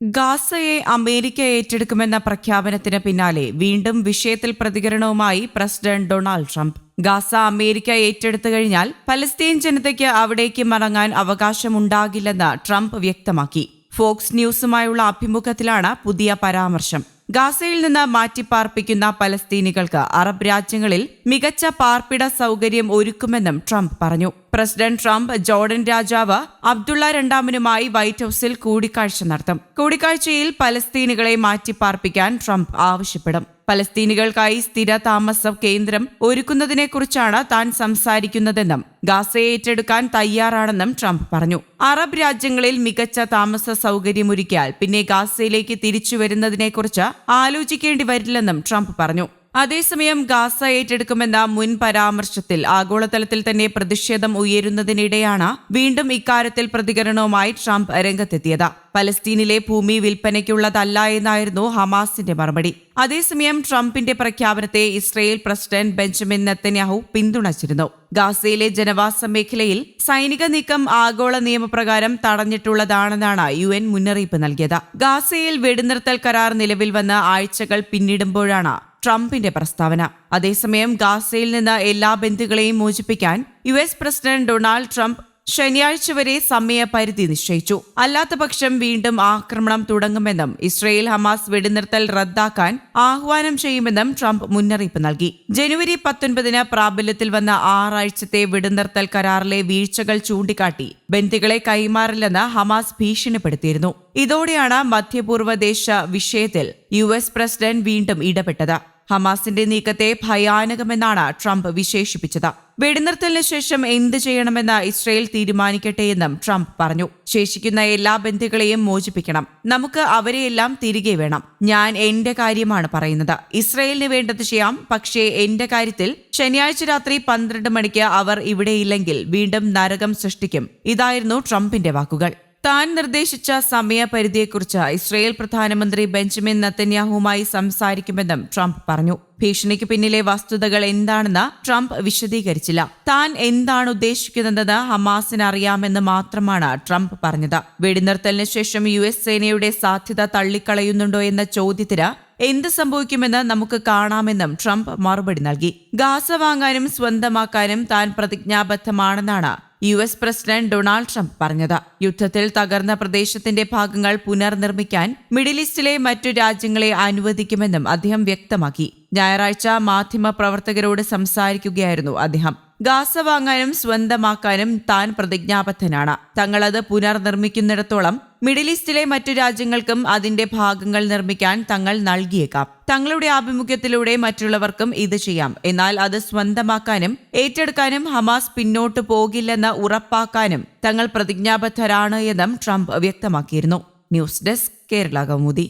ഗാസയെ America ഏറ്റെടുക്കുമെന്ന പ്രഖ്യാപനത്തിന് പിന്നാലെ വീണ്ടും വിഷയത്തിൽ പ്രതികരണവുമായി president Donald Trump. Gaza America ഏറ്റെടുത്തു കഴിഞ്ഞാൽ പലസ്തീൻ ജനതയ്ക്ക് അവിടേക്ക് മടങ്ങാൻ അവകാശമുണ്ടാകില്ലെന്ന് ട്രംപ് വ്യക്തമാക്കി. ഫോക്സ് ന്യൂസുമായുള്ള അഭിമുഖത്തിലാണ് പുതിയ പരാമർശം. ഗാസയിൽ നിന്ന് മാറ്റിപ്പാർപ്പിക്കുന്ന പലസ്തീനികൾക്ക് അറബ് രാജ്യങ്ങളിൽ മികച്ച പാർപ്പിട സൗകര്യം ഒരുക്കുമെന്നും ട്രംപ് പറഞ്ഞു. പ്രസിഡന്റ് ട്രംപ് ജോർഡൻ രാജാവ് അബ്ദുള്ള രണ്ടാമനുമായി വൈറ്റ് ഹൌസിൽ കൂടിക്കാഴ്ച നടത്തും. കൂടിക്കാഴ്ചയിൽ പലസ്തീനികളെ മാറ്റിപ്പാർപ്പിക്കാൻ ട്രംപ് ആവശ്യപ്പെടും. പലസ്തീനികൾക്കായി സ്ഥിര താമസ കേന്ദ്രം ഒരുക്കുന്നതിനെക്കുറിച്ചാണ് താൻ സംസാരിക്കുന്നതെന്നും ഗാസയെ ഏറ്റെടുക്കാൻ തയ്യാറാണെന്നും ട്രംപ് പറഞ്ഞു. അറബ് രാജ്യങ്ങളിൽ മികച്ച താമസ സൗകര്യമൊരുക്കിയാൽ പിന്നെ ഗാസയിലേക്ക് തിരിച്ചു വരുന്നതിനെക്കുറിച്ച് ആലോചിക്കേണ്ടി വരില്ലെന്നും ട്രംപ് പറഞ്ഞു. അതേസമയം ഗാസ ഏറ്റെടുക്കുമെന്ന മുൻ പരാമർശത്തിൽ ആഗോളതലത്തിൽ തന്നെ പ്രതിഷേധം ഉയരുന്നതിനിടെയാണ് വീണ്ടും ഇക്കാര്യത്തിൽ പ്രതികരണവുമായി ട്രംപ് രംഗത്തെത്തിയത്. പലസ്തീനിലെ ഭൂമി വിൽപ്പനയ്ക്കുള്ളതല്ല എന്നായിരുന്നു ഹമാസിന്റെ മറുപടി. അതേസമയം ട്രംപിന്റെ പ്രഖ്യാപനത്തെ ഇസ്രയേൽ പ്രസിഡന്റ് ബെഞ്ചമിൻ നെത്തന്യാഹു പിന്തുണച്ചിരുന്നു. ഗാസയിലെ ജനവാസ മേഖലയിൽ സൈനിക നീക്കം ആഗോള നിയമപ്രകാരം തടഞ്ഞിട്ടുള്ളതാണെന്നാണ് യു എൻ മുന്നറിയിപ്പ് നൽകിയത്. ഗാസയിൽ വെടിനിർത്തൽ കരാർ നിലവിൽ വന്ന് ആഴ്ചകൾ പിന്നിടുമ്പോഴാണ് ട്രംപിന്റെ പ്രസ്താവന. അതേസമയം ഗാസയിൽ നിന്ന് എല്ലാ ബന്ധുക്കളെയും മോചിപ്പിക്കാൻ U S president Donald Trump ശനിയാഴ്ച വരെ സമയപരിധി നിശ്ചയിച്ചു. അല്ലാത്തപക്ഷം വീണ്ടും ആക്രമണം തുടങ്ങുമെന്നും ഇസ്രയേൽ ഹമാസ് വെടിനിർത്തൽ റദ്ദാക്കാൻ ആഹ്വാനം ചെയ്യുമെന്നും ട്രംപ് മുന്നറിയിപ്പ് നൽകി. ജനുവരി പത്തൊൻപതിന് പ്രാബല്യത്തിൽ വന്ന ആറാഴ്ചത്തെ വെടിനിർത്തൽ കരാറിലെ വീഴ്ചകൾ ചൂണ്ടിക്കാട്ടി ബന്ദികളെ കൈമാറില്ലെന്ന് ഹമാസ് ഭീഷണിപ്പെടുത്തിയിരുന്നു. ഇതോടെയാണ് മധ്യപൂർവ ദേശ വിഷയത്തിൽ യു എസ് പ്രസിഡന്റ് വീണ്ടും ഇടപെട്ടത്. ഹമാസിന്റെ നീക്കത്തെ ഭയാനകമെന്നാണ് ട്രംപ് വിശേഷിപ്പിച്ചത്. വെടിനിർത്തലിന് ശേഷം എന്ത് ചെയ്യണമെന്ന് ഇസ്രയേൽ തീരുമാനിക്കട്ടെയെന്നും ട്രംപ് പറഞ്ഞു. ശേഷിക്കുന്ന എല്ലാ ബന്ധുക്കളെയും മോചിപ്പിക്കണം. നമുക്ക് അവരെയെല്ലാം തിരികെ വേണം. ഞാൻ എന്റെ കാര്യമാണ് പറയുന്നത്. ഇസ്രയേലിന് വേണ്ടത് ചെയ്യാം. പക്ഷേ എന്റെ കാര്യത്തിൽ ശനിയാഴ്ച രാത്രി പന്ത്രണ്ട് മണിക്ക് അവർ ഇവിടെയില്ലെങ്കിൽ വീണ്ടും നരകം സൃഷ്ടിക്കും. ഇതായിരുന്നു ട്രംപിന്റെ വാക്കുകൾ. താൻ നിർദ്ദേശിച്ച സമയപരിധിയെക്കുറിച്ച് ഇസ്രയേൽ പ്രധാനമന്ത്രി ബെഞ്ചമിൻ നത്തന്യാഹുമായി സംസാരിക്കുമെന്നും ട്രംപ് പറഞ്ഞു. ഭീഷണിക്ക് പിന്നിലെ വസ്തുതകൾ എന്താണെന്ന് ട്രംപ് വിശദീകരിച്ചില്ല. താൻ എന്താണ് ഉദ്ദേശിക്കുന്നതെന്ന് ഹമാസിന് അറിയാമെന്ന് മാത്രമാണ് ട്രംപ് പറഞ്ഞത്. വെടിനിർത്തലിന് ശേഷം യു എസ് സേനയുടെ സാധ്യത തള്ളിക്കളയുന്നുണ്ടോ എന്ന ചോദ്യത്തിന് എന്ത് സംഭവിക്കുമെന്ന് നമുക്ക് കാണാമെന്നും ട്രംപ് മറുപടി നൽകി. ഗാസ വാങ്ങാനും സ്വന്തമാക്കാനും താൻ പ്രതിജ്ഞാബദ്ധമാണെന്നാണ് U S president Donald Trump പറഞ്ഞത്. യുദ്ധത്തിൽ തകർന്ന പ്രദേശത്തിന്റെ ഭാഗങ്ങൾ പുനർനിർമ്മിക്കാൻ മിഡിൽ ഈസ്റ്റിലെ മറ്റു രാജ്യങ്ങളെ അനുവദിക്കുമെന്നും അദ്ദേഹം വ്യക്തമാക്കി. ഞായറാഴ്ച മാധ്യമ പ്രവർത്തകരോട് സംസാരിക്കുകയായിരുന്നു അദ്ദേഹം. ഗാസ വാങ്ങാനും സ്വന്തമാക്കാനും താൻ പ്രതിജ്ഞാബദ്ധനാണ്. തങ്ങളത് പുനർനിർമ്മിക്കുന്നിടത്തോളം മിഡിൽ ഈസ്റ്റിലെ മറ്റു രാജ്യങ്ങൾക്കും അതിന്റെ ഭാഗങ്ങൾ നിർമ്മിക്കാൻ തങ്ങൾ നൽകിയേക്കാം. തങ്ങളുടെ ആഭിമുഖ്യത്തിലൂടെ മറ്റുള്ളവർക്കും ഇത് ചെയ്യാം. എന്നാൽ അത് സ്വന്തമാക്കാനും ഏറ്റെടുക്കാനും ഹമാസ് പിന്നോട്ടു പോകില്ലെന്ന് ഉറപ്പാക്കാനും തങ്ങൾ പ്രതിജ്ഞാബദ്ധരാണ് എന്നും ട്രംപ് വ്യക്തമാക്കിയിരുന്നു. News desk Kerala Kaumudi.